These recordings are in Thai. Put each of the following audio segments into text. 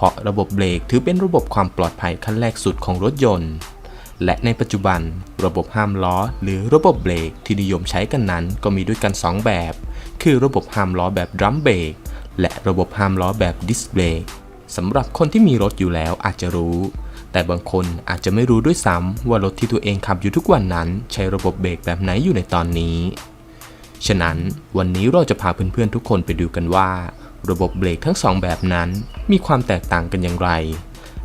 เพราะระบบเบรกถือเป็นระบบความปลอดภัยขั้นแรกสุดของรถยนต์ และในปัจจุบัน ระบบห้ามล้อ หรือระบบเบรกที่นิยมใช้กันนั้นก็มีด้วยกัน 2 แบบ คือระบบห้ามล้อแบบดรัมเบรกและระบบห้ามล้อแบบดิสเบรกสำหรับคนที่มีรถอยู่แล้วอาจจะรู้ แต่บางคนอาจจะไม่รู้ด้วยซ้ำว่ารถที่ตัวเองขับอยู่ทุกวันนั้น ใช้ระบบเบรกแบบไหนอยู่ในตอนนี้ ฉะนั้นวันนี้เราจะพาเพื่อนๆทุกคนไปดูกันว่า ระบบเบรกทั้งสองแบบนั้นมีความแตกต่างกันอย่างไร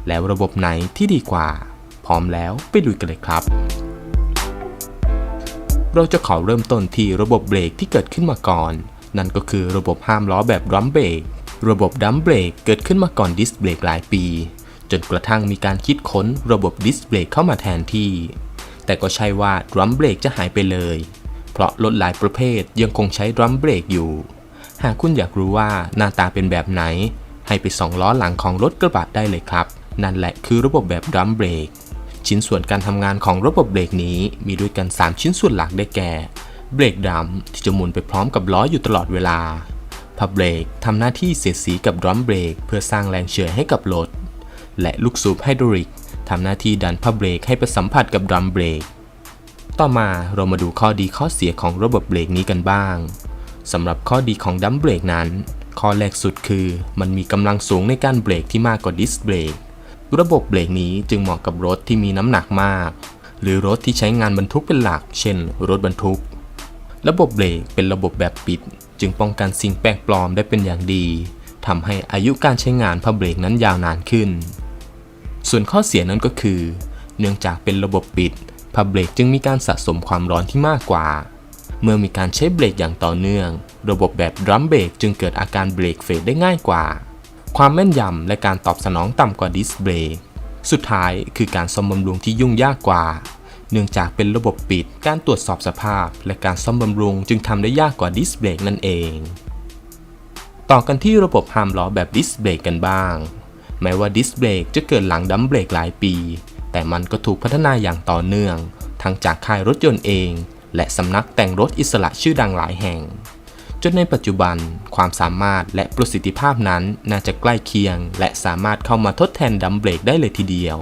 แล้วระบบไหนที่ดีกว่า พร้อมแล้วไปดูกันเลยครับ เราจะขอเริ่มต้นที่ระบบเบรกที่เกิดขึ้นมาก่อน นั่นก็คือระบบห้ามล้อแบบดรัมเบรกระบบดัมเบรกเกิดขึ้นมาก่อนดิสเบรกหลายปี จนกระทั่งมีการคิดค้นระบบดิสเบรกเข้ามาแทนที่ แต่ก็ใช่ว่าดรัมเบรกจะหายไปเลย เพราะรถหลายประเภทยังคงใช้ดรัมเบรกอยู่ หากคุณอยากรู้ว่าหน้าตาเป็นแบบไหน ให้ไปส่องล้อหลังของรถกระบะได้เลยครับ นั่นแหละคือระบบแบบดรัมเบรก ชิ้นส่วนการทำงานของระบบเบรกนี้มีด้วยกัน 3 ชิ้นส่วนหลักได้แก่ เบรกดรัมที่จะหมุนไปพร้อมกับล้ออยู่ตลอดเวลา พับเบรกทำหน้าที่เสียดสีกับดรัมเบรกเพื่อสร้างแรงเฉื่อยให้กับรถ และลูกสูบไฮดรอลิกทำหน้าที่ดันพับเบรกให้ไปสัมผัสกับดรัมเบรก ต่อมาเรามาดูข้อดีข้อเสียของระบบเบรกนี้กันบ้าง สำหรับข้อดีของดัมเบรกนั้น ข้อแรกสุดคือ มันมีกำลังสูงในการเบรกที่มากกว่าดิสเบรก ระบบเบรกนี้จึงเหมาะกับรถที่มีน้ำหนักมาก หรือรถที่ใช้งานบรรทุกเป็นหลัก เช่น รถบรรทุก ระบบเบรกเป็นระบบแบบปิด จึงป้องกันสิ่งแปลกปลอมได้เป็นอย่างดีทำให้อายุการใช้งานพับเบรกนั้นยาวนานขึ้น ส่วนข้อเสียนั้นก็คือ เนื่องจากเป็นระบบปิดพับเบรกจึงมีการสะสมความร้อนที่มากกว่า เมื่อมีการใช้เบรกอย่างต่อเนื่อง ระบบแบบดรัมเบรกจึงเกิดอาการเบรกเฟดได้ง่ายกว่า ความแม่นยำและการตอบสนองต่ำกว่าดิสเบรกสุดท้ายคือการซ่อมบำรุงที่ยุ่งยากกว่า เนื่องจากเป็นระบบปิด การตรวจสอบสภาพ และการซ่อมบำรุงจึงทำได้ยากกว่าดิสเบรกนั่นเอง ต่อกันที่ระบบห้ามล้อแบบดิสเบรกกันบ้าง แม้ว่าดิสเบรกจะเกิดหลังดัมเบรกหลายปี แต่มันก็ถูกพัฒนาอย่างต่อเนื่อง ทั้งจากค่ายรถยนต์เอง และสำนักแต่งรถอิสระชื่อดังหลายแห่ง จนในปัจจุบันความสามารถและประสิทธิภาพนั้นน่าจะใกล้เคียง และสามารถเข้ามาทดแทนดัมเบรกได้เลยทีเดียว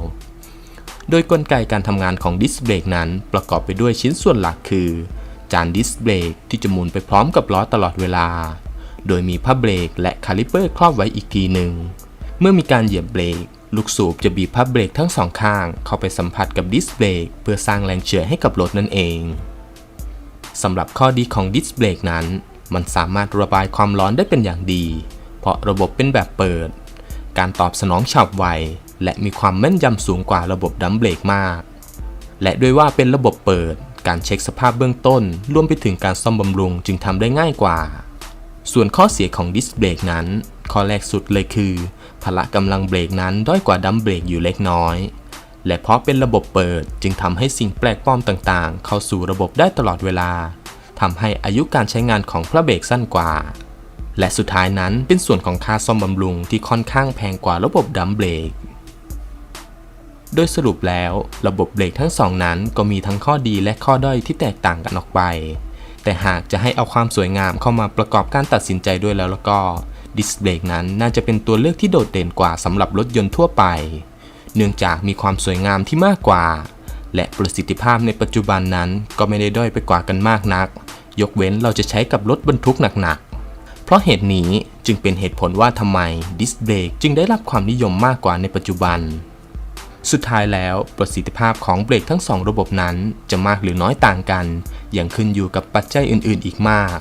โดยกลไกการทำงานของดิสเบรกนั้นประกอบไปด้วยชิ้นส่วนหลักคือ จานดิสเบรกที่จะหมุนไปพร้อมกับล้อตลอดเวลา โดยมีผ้าเบรกและคาลิเปอร์ครอบไว้อีกทีหนึ่งเมื่อมีการเหยียบเบรกลูกสูบจะบีบผ้าเบรกทั้งสองข้างเข้าไปสัมผัสกับดิสเบรกเพื่อสร้างแรงเฉื่อยให้กับรถนั่นเอง สำหรับข้อดีของดิสเบรกนั้น มันสามารถระบายความร้อนได้เป็นอย่างดี เพราะระบบเป็นแบบเปิด การตอบสนองฉับไว และมีความแม่นยำสูงกว่าระบบดัมเบรกมาก และด้วยว่าเป็นระบบเปิด การเช็คสภาพเบื้องต้น รวมไปถึงการซ่อมบำรุงจึงทำได้ง่ายกว่า ส่วนข้อเสียของดิสเบรกนั้น ข้อแรกสุดเลยคือ พละกำลังเบรกนั้นด้อยกว่าดัมเบรกอยู่เล็กน้อย และเพราะเป็นระบบเปิดจึงทำให้สิ่งแปลกปลอมต่างๆ เข้าสู่ระบบได้ตลอดเวลาทำให้อายุการใช้งานของพระเบรกสั้นกว่า และสุดท้ายนั้นเป็นส่วนของค่าซ่อมบำรุงที่ค่อนข้างแพงกว่าระบบดัมเบรกโดยสรุปแล้วระบบเบรกทั้งสองนั้นก็มีทั้งข้อดีและข้อด้อยที่แตกต่างกันออกไป แต่หากจะให้เอาความสวยงามเข้ามาประกอบการตัดสินใจด้วยแล้วแล้วก็ดิสเบรกนั้นน่าจะเป็นตัวเลือกที่โดดเด่นกว่าสำหรับรถยนต์ทั่วไป เนื่องจากมีความสวยงามที่มากกว่า และประสิทธิภาพในปัจจุบันนั้นก็ไม่ได้ด้อยไปกว่ากันมากนัก ยกเว้นเราจะใช้กับรถบรรทุกหนักๆ เพราะเหตุนี้จึงเป็นเหตุผลว่าทำไมดิสเบรกจึงได้รับความนิยมมากกว่าในปัจจุบัน สุดท้ายแล้วประสิทธิภาพของเบรกทั้งสองระบบนั้นจะมากหรือน้อยต่างกันยังขึ้นอยู่กับปัจจัยอื่นๆ อีกมาก